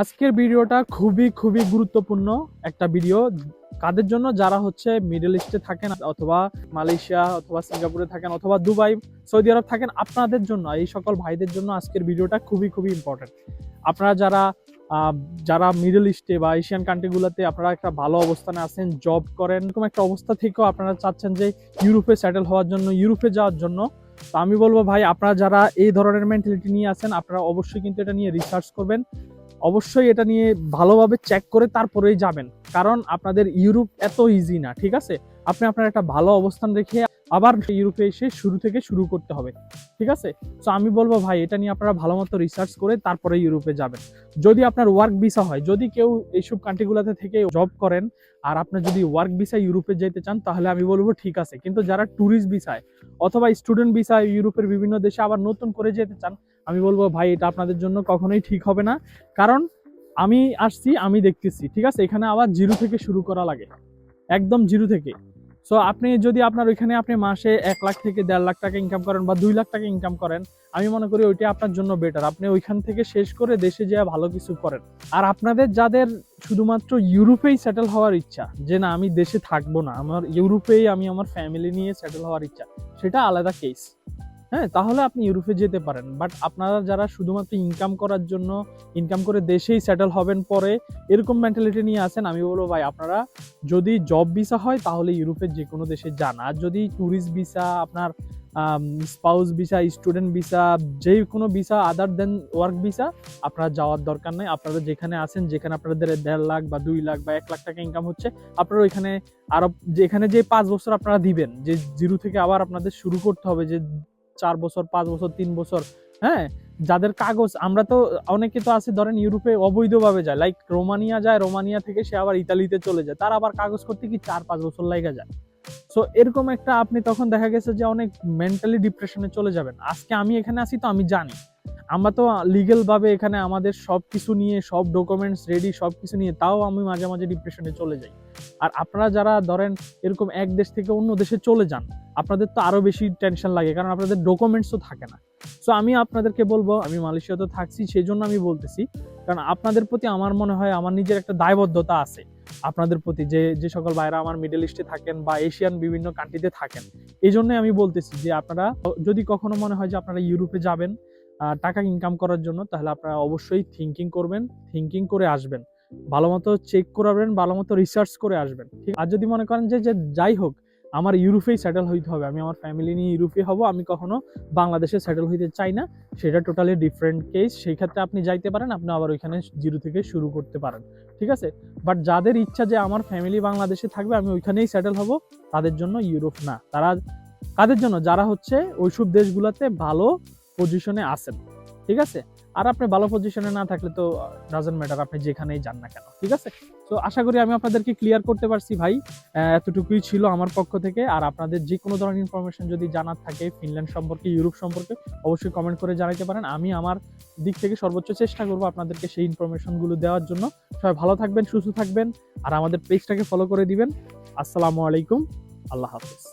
আজকের ভিডিওটা খুবই খুবই গুরুত্বপূর্ণ একটা ভিডিও। কাদের জন্য? যারা হচ্ছে মিডল ইস্টে থাকেন অথবা মালয়েশিয়া অথবা সিঙ্গাপুরে থাকেন অথবা দুবাই সৌদি আরব থাকেন, আপনাদের জন্য, এই সকল ভাইদের জন্য আজকের ভিডিওটা খুবই খুবই ইম্পর্টেন্ট আপনারা যারা যারা মিডল ইস্টে বা এশিয়ান কান্ট্রিগুলোতে আপনারা একটা ভালো অবস্থানে আছেন জব করেন, এরকম একটা অবস্থা থেকেও আপনারা চাচ্ছেন যে ইউরোপে সেটেল হওয়ার জন্য ইউরোপে যাওয়ার জন্য। তো আমি বলব ভাই, আপনারা যারা এই ধরনের মেন্টালিটি নিয়ে আছেন, আপনারা অবশ্যই কিন্তু এটা নিয়ে রিসার্চ করবেন। অবশ্যই এটা নিয়ে ভালোভাবে চেক করে তারপরেই যাবেন। কারণ আপনাদের ইউরোপ এত ইজি না, ঠিক আছে? আপনি আপনার একটা ভালো অবস্থান রেখে আবার ইউরোপে এসে শুরু থেকে শুরু করতে হবে, ঠিক আছে? তো আমি বলব ভাই, এটা নিয়ে আপনারা ভালো মতো রিসার্চ করে তারপরে ইউরোপে যাবেন। যদি আপনার ওয়ার্ক ভিসা হয়, যদি কেউ এইসব কান্ট্রিগুলোতে থেকে জব করেন আর আপনি যদি ওয়ার্ক ভিসা ইউরোপে যেতে চান, তাহলে আমি বলব ঠিক আছে। কিন্তু যারা ট্যুরিস্ট ভিসায় অথবা স্টুডেন্ট ভিসায় ইউরোপের বিভিন্ন দেশে আবার নতুন করে যেতে চান আমি বলব, ভাই, এটা আপনাদের জন্য কখনোই ঠিক হবে না। কারণ আমি আসছি, আমি দেখতেছি, ঠিক আছে? এখানে আবার জিরো থেকে শুরু করা লাগে। একদম জিরো থেকে। সো আপনি যদি আপনার ওইখানে আপনি মাসে এক লাখ থেকে দেড় লাখ টাকা ইনকাম করেন বা দুই লাখ টাকা ইনকাম করেন, আমি মনে করি ওইটা আপনার জন্য বেটার আপনি ওইখান থেকে শেষ করে দেশে যেয়ে ভালো কিছু করেন। আর আপনাদের যাদের শুধুমাত্র ইউরোপেই সেটেল হওয়ার ইচ্ছা, যে না, আমি দেশে থাকব না, আমার ইউরোপেই আমি আমার ফ্যামিলি নিয়ে সেটেল হওয়ার ইচ্ছা, সেটা আলাদা কেস হ্যাঁ তাহলে আপনি ইউরোপে যেতে পারেন। বাট আপনারা যারা শুধুমাত্র ইনকাম করার জন্য ইনকাম করে দেশেই সেটেল হবেন পরে, এরকম মেন্টালিটি নিয়ে আসেন আমি বলব ভাই, আপনারা যদি জব ভিসা হয়, তাহলে ইউরোপের যে কোনো দেশে যান। আর যদি ট্যুরিস্ট ভিসা আপনার স্পাউস ভিসা স্টুডেন্ট ভিসা যে কোনো visa other than work visa আপনারা যাওয়ার দরকার নেই। আপনারা যেখানে আছেন, যেখানে আপনাদের দেড় লাখ বা দুই লাখ বা এক লাখ টাকা ইনকাম হচ্ছে, আপনারা ওইখানে আরও, যেখানে যে পাঁচ বছর আপনারা দিবেন, যে জিরো থেকে আবার আপনাদের শুরু করতে হবে, যে চার বছর, পাঁচ বছর, তিন বছর হ্যাঁ? যাদের কাগজ, আমরা তো অনেকে তো আছে, ধরেন ইউরোপে অবৈধভাবে যায়। লাইক রোমানিয়া যায়, রোমানিয়া থেকে সে আবার ইতালিতে চলে যায়। তার আবার কাগজ করতে কি চার, পাঁচ বছর লাগে যায়? সো এরকম একটা আপনি তখন দেখা গেছে যে অনেক মেন্টালি ডিপ্রেশনে চলে যাবেন। আজকে আমি এখানে আছি তো আমি জানি। আমরা তো লিগেল ভাবে এখানে আমাদের সব কিছু নিয়ে, সব ডকুমেন্টস রেডি সব কিছু নিয়ে, তাও আমি মাঝে মাঝে ডিপ্রেশনে চলে যাই। আর আপনারা যারা ধরেন এরকম এক দেশ থেকে অন্য দেশে চলে যান, আপনাদের তো আরও বেশি টেনশন লাগে, কারণ আপনাদের ডকুমেন্টসও থাকে না। সো আমি আপনাদেরকে বলব, আমি মালয়েশিয়াতে থাকছি সেই জন্য আমি বলতেছি, কারণ আপনাদের প্রতি আমার মনে হয় আমার নিজের একটা দায়বদ্ধতা আছে। আপনাদের প্রতি যে যে সকল ভাইরা আমার মিডল ইস্টে থাকেন বা এশিয়ান বিভিন্ন কান্ট্রিতে থাকেন এই জন্যই আমি বলতেছি যে, আপনারা যদি কখনো মনে হয় যে আপনারা ইউরোপে যাবেন টাকা ইনকাম করার জন্য, তাহলে আপনারা অবশ্যই থিঙ্কিং করবেন থিঙ্কিং করে আসবেন। ভালো মতো চেক করাবেন, ভালো মতো রিসার্চ করে আসবেন, ঠিক? আর যদি মনে করেন যে যে যাই হোক, আমার ইউরোপেই সেটেল হইতে হবে, আমি আমার ফ্যামিলি নিয়ে ইউরোপে হব, আমি কখনো বাংলাদেশে সেটেল হইতে চাই না, সেটা টোটালি ডিফারেন্ট কেস সেই ক্ষেত্রে আপনি যাইতে পারেন, আপনি আবার ওইখানে জিরো থেকে শুরু করতে পারেন, ঠিক আছে? বাট যাদের ইচ্ছা যে, আমার ফ্যামিলি বাংলাদেশে থাকবে, আমি ওইখানেই সেটেল হব, তাদের জন্য ইউরোপ না। তারা, কাদের জন্য? যারা হচ্ছে ওইসব দেশগুলোতে ভালো পজিশনে আছেন, ঠিক আছে? আর আপনি ভালো পজিশনে না থাকলে তো ডাজেন্ট ম্যাটার আপনি যেখানেই যান না কেন, ঠিক আছে? তো আশা করি আমি আপনাদেরকে ক্লিয়ার করতে পারছি ভাই এতটুকুই ছিল আমার পক্ষ থেকে। আর আপনাদের যে কোনো ধরনের ইনফরমেশন যদি জানার থাকে ফিনল্যান্ড সম্পর্কে ইউরোপ সম্পর্কে, অবশ্যই কমেন্ট করে জানাতে পারেন। আমি আমার দিক থেকে সর্বোচ্চ চেষ্টা করব আপনাদেরকে সেই ইনফরমেশনগুলো দেওয়ার জন্য। সবাই ভালো থাকবেন, সুস্থ থাকবেন, আর আমাদের পেজটাকে ফলো করে দিবেন। আসসালামু আলাইকুম, আল্লাহ হাফিজ।